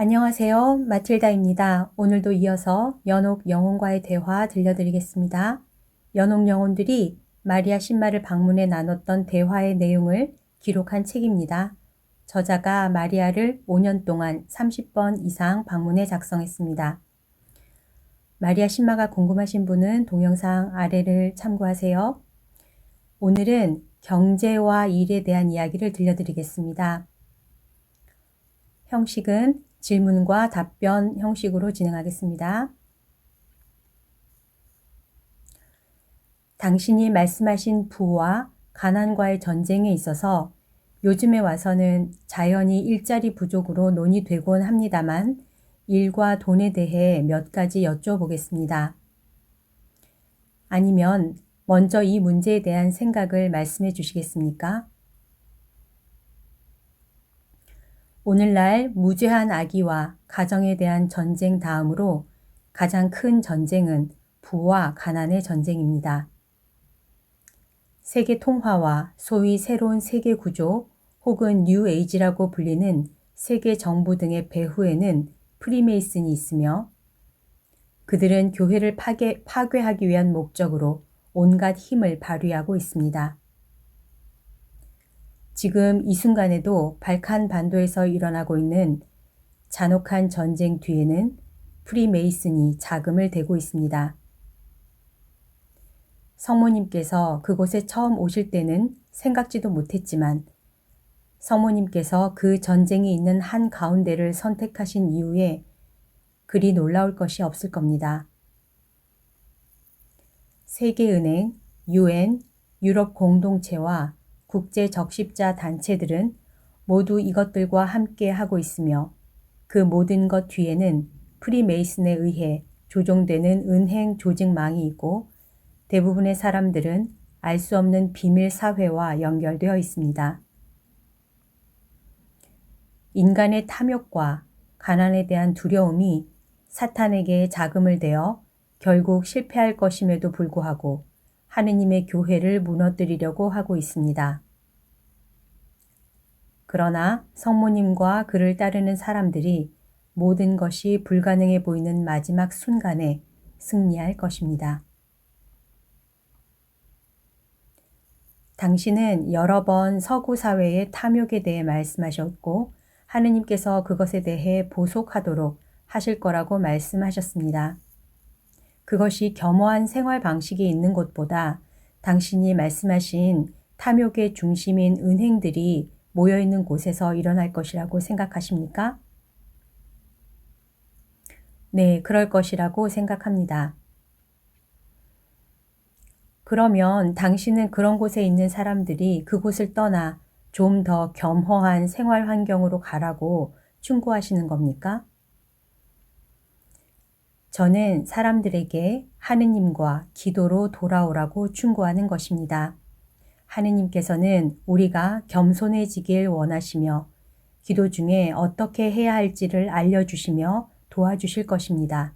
안녕하세요. 마틸다입니다. 오늘도 이어서 연옥 영혼과의 대화 들려드리겠습니다. 연옥 영혼들이 마리아 신마를 방문해 나눴던 대화의 내용을 기록한 책입니다. 저자가 마리아를 5년 동안 30번 이상 방문해 작성했습니다. 마리아 신마가 궁금하신 분은 동영상 아래를 참고하세요. 오늘은 경제와 일에 대한 이야기를 들려드리겠습니다. 형식은 질문과 답변 형식으로 진행하겠습니다. 당신이 말씀하신 부와 가난과의 전쟁에 있어서 요즘에 와서는 자연히 일자리 부족으로 논의되곤 합니다만 일과 돈에 대해 몇 가지 여쭤보겠습니다. 아니면 먼저 이 문제에 대한 생각을 말씀해 주시겠습니까? 오늘날 무죄한 아기와 가정에 대한 전쟁 다음으로 가장 큰 전쟁은 부와 가난의 전쟁입니다. 세계 통화와 소위 새로운 세계 구조 혹은 뉴 에이지라고 불리는 세계 정부 등의 배후에는 프리메이슨이 있으며 그들은 교회를 파괴, 파괴하기 위한 목적으로 온갖 힘을 발휘하고 있습니다. 지금 이 순간에도 발칸 반도에서 일어나고 있는 잔혹한 전쟁 뒤에는 프리메이슨이 자금을 대고 있습니다. 성모님께서 그곳에 처음 오실 때는 생각지도 못했지만 성모님께서 그 전쟁이 있는 한 가운데를 선택하신 이후에 그리 놀라울 것이 없을 겁니다. 세계은행, UN, 유럽 공동체와 국제 적십자 단체들은 모두 이것들과 함께 하고 있으며 그 모든 것 뒤에는 프리메이슨에 의해 조종되는 은행 조직망이 있고 대부분의 사람들은 알 수 없는 비밀 사회와 연결되어 있습니다. 인간의 탐욕과 가난에 대한 두려움이 사탄에게 자금을 대어 결국 실패할 것임에도 불구하고 하느님의 교회를 무너뜨리려고 하고 있습니다. 그러나 성모님과 그를 따르는 사람들이 모든 것이 불가능해 보이는 마지막 순간에 승리할 것입니다. 당신은 여러 번 서구 사회의 탐욕에 대해 말씀하셨고 하느님께서 그것에 대해 보속하도록 하실 거라고 말씀하셨습니다. 그것이 겸허한 생활 방식이 있는 곳보다 당신이 말씀하신 탐욕의 중심인 은행들이 모여 있는 곳에서 일어날 것이라고 생각하십니까? 네, 그럴 것이라고 생각합니다. 그러면 당신은 그런 곳에 있는 사람들이 그곳을 떠나 좀 더 겸허한 생활 환경으로 가라고 충고하시는 겁니까? 저는 사람들에게 하느님과 기도로 돌아오라고 충고하는 것입니다. 하느님께서는 우리가 겸손해지길 원하시며 기도 중에 어떻게 해야 할지를 알려주시며 도와주실 것입니다.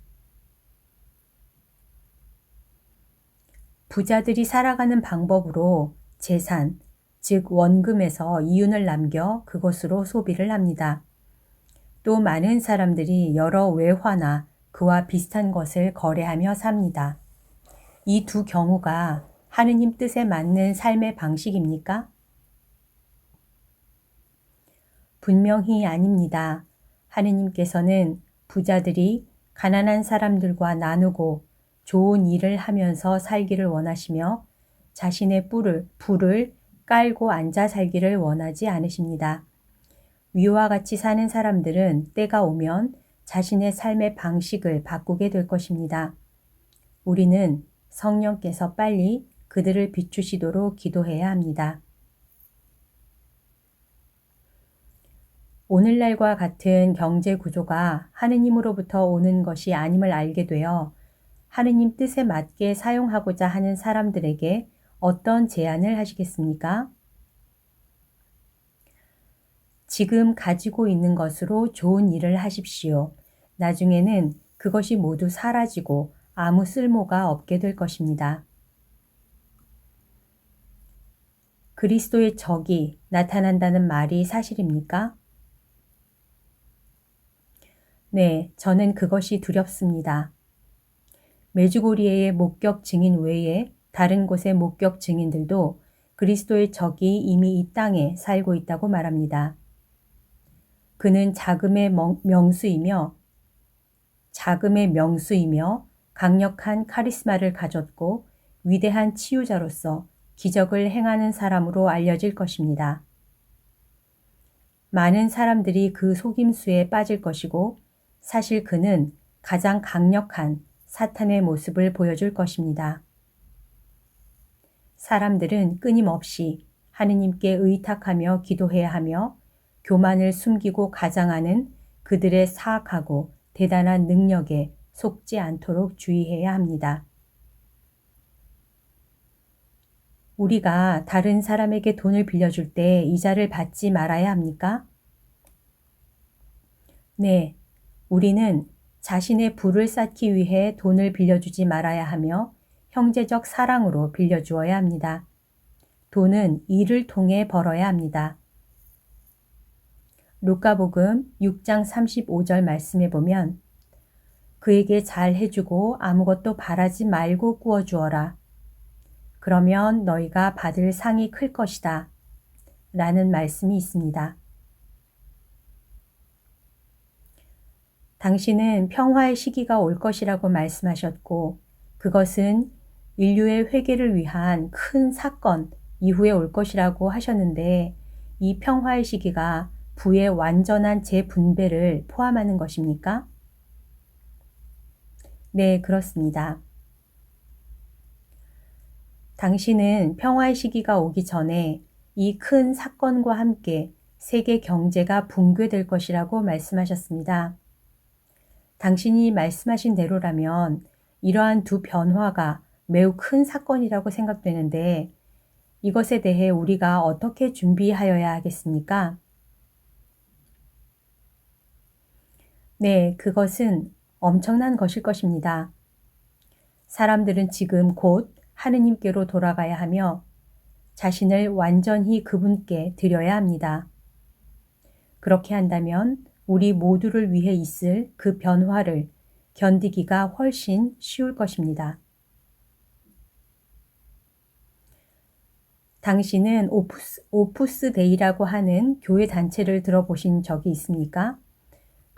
부자들이 살아가는 방법으로 재산, 즉 원금에서 이윤을 남겨 그것으로 소비를 합니다. 또 많은 사람들이 여러 외화나 그와 비슷한 것을 거래하며 삽니다. 이 두 경우가 하느님 뜻에 맞는 삶의 방식입니까? 분명히 아닙니다. 하느님께서는 부자들이 가난한 사람들과 나누고 좋은 일을 하면서 살기를 원하시며 자신의 뿔을, 불을 깔고 앉아 살기를 원하지 않으십니다. 위와 같이 사는 사람들은 때가 오면 자신의 삶의 방식을 바꾸게 될 것입니다. 우리는 성령께서 빨리 그들을 비추시도록 기도해야 합니다. 오늘날과 같은 경제 구조가 하느님으로부터 오는 것이 아님을 알게 되어 하느님 뜻에 맞게 사용하고자 하는 사람들에게 어떤 제안을 하시겠습니까? 지금 가지고 있는 것으로 좋은 일을 하십시오. 나중에는 그것이 모두 사라지고 아무 쓸모가 없게 될 것입니다. 그리스도의 적이 나타난다는 말이 사실입니까? 네, 저는 그것이 두렵습니다. 메주고리에의 목격 증인 외에 다른 곳의 목격 증인들도 그리스도의 적이 이미 이 땅에 살고 있다고 말합니다. 그는 자금의 명수이며 자금의 명수이며 강력한 카리스마를 가졌고 위대한 치유자로서 기적을 행하는 사람으로 알려질 것입니다. 많은 사람들이 그 속임수에 빠질 것이고 사실 그는 가장 강력한 사탄의 모습을 보여줄 것입니다. 사람들은 끊임없이 하느님께 의탁하며 기도해야 하며 교만을 숨기고 가장하는 그들의 사악하고 대단한 능력에 속지 않도록 주의해야 합니다. 우리가 다른 사람에게 돈을 빌려줄 때 이자를 받지 말아야 합니까? 네, 우리는 자신의 부를 쌓기 위해 돈을 빌려주지 말아야 하며 형제적 사랑으로 빌려주어야 합니다. 돈은 일을 통해 벌어야 합니다. 루카복음 6장 35절 말씀에 보면 그에게 잘 해주고 아무것도 바라지 말고 구워주어라. 그러면 너희가 받을 상이 클 것이다. 라는 말씀이 있습니다. 당신은 평화의 시기가 올 것이라고 말씀하셨고 그것은 인류의 회개를 위한 큰 사건 이후에 올 것이라고 하셨는데 이 평화의 시기가 부의 완전한 재분배를 포함하는 것입니까? 네, 그렇습니다. 당신은 평화의 시기가 오기 전에 이 큰 사건과 함께 세계 경제가 붕괴될 것이라고 말씀하셨습니다. 당신이 말씀하신 대로라면 이러한 두 변화가 매우 큰 사건이라고 생각되는데 이것에 대해 우리가 어떻게 준비하여야 하겠습니까? 네, 그것은 엄청난 것일 것입니다. 사람들은 지금 곧 하느님께로 돌아가야 하며 자신을 완전히 그분께 드려야 합니다. 그렇게 한다면 우리 모두를 위해 있을 그 변화를 견디기가 훨씬 쉬울 것입니다. 당신은 오프스, 오프스 데이라고 하는 교회 단체를 들어보신 적이 있습니까?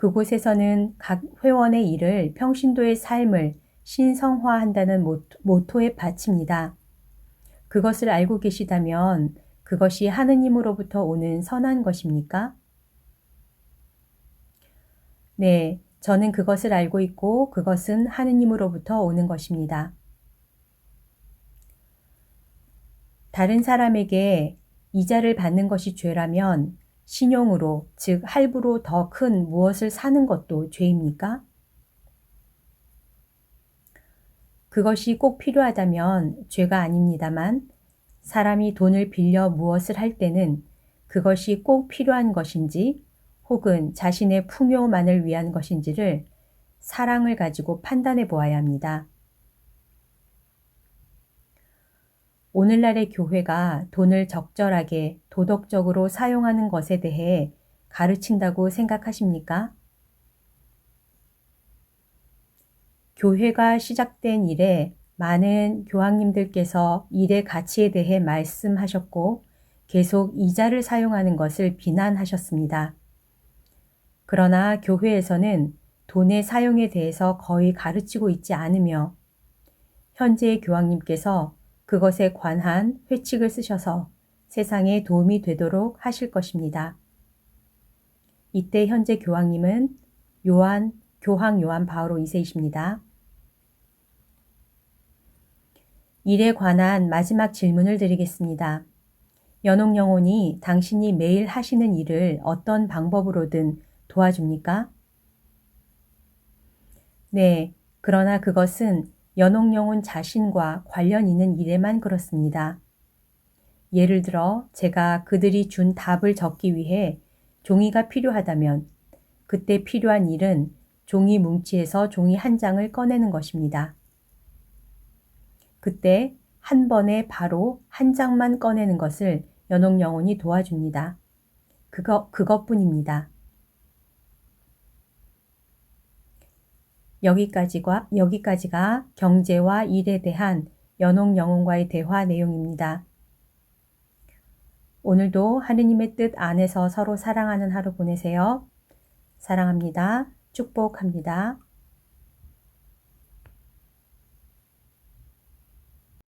그곳에서는 각 회원의 일을 평신도의 삶을 신성화한다는 모토 에 바칩니다. 그것을 알고 계시다면 그것이 하느님으로부터 오는 선한 것입니까? 네, 저는 그것을 알고 있고 그것은 하느님으로부터 오는 것입니다. 다른 사람에게 이자를 받는 것이 죄라면 신용으로, 즉 할부로 더 큰 무엇을 사는 것도 죄입니까? 그것이 꼭 필요하다면 죄가 아닙니다만 사람이 돈을 빌려 무엇을 할 때는 그것이 꼭 필요한 것인지 혹은 자신의 풍요만을 위한 것인지를 사랑을 가지고 판단해 보아야 합니다. 오늘날의 교회가 돈을 적절하게 도덕적으로 사용하는 것에 대해 가르친다고 생각하십니까? 교회가 시작된 이래 많은 교황님들께서 일의 가치에 대해 말씀하셨고 계속 이자를 사용하는 것을 비난하셨습니다. 그러나 교회에서는 돈의 사용에 대해서 거의 가르치고 있지 않으며 현재의 교황님께서 그것에 관한 회칙을 쓰셔서 세상에 도움이 되도록 하실 것입니다. 이때 현재 교황님은 요한, 교황 요한 바오로 2세이십니다. 일에 관한 마지막 질문을 드리겠습니다. 연옥 영혼이 당신이 매일 하시는 일을 어떤 방법으로든 도와줍니까? 네, 그러나 그것은 연옥영혼 자신과 관련 있는 일에만 그렇습니다. 예를 들어 제가 그들이 준 답을 적기 위해 종이가 필요하다면 그때 필요한 일은 종이 뭉치에서 종이 한 장을 꺼내는 것입니다. 그때 한 번에 바로 한 장만 꺼내는 것을 연옥 영혼이 도와줍니다. 그거, 그것뿐입니다. 여기까지가, 여기까지가 경제와 일에 대한 연옥 영혼과의 대화 내용입니다. 오늘도 하느님의 뜻 안에서 서로 사랑하는 하루 보내세요. 사랑합니다. 축복합니다.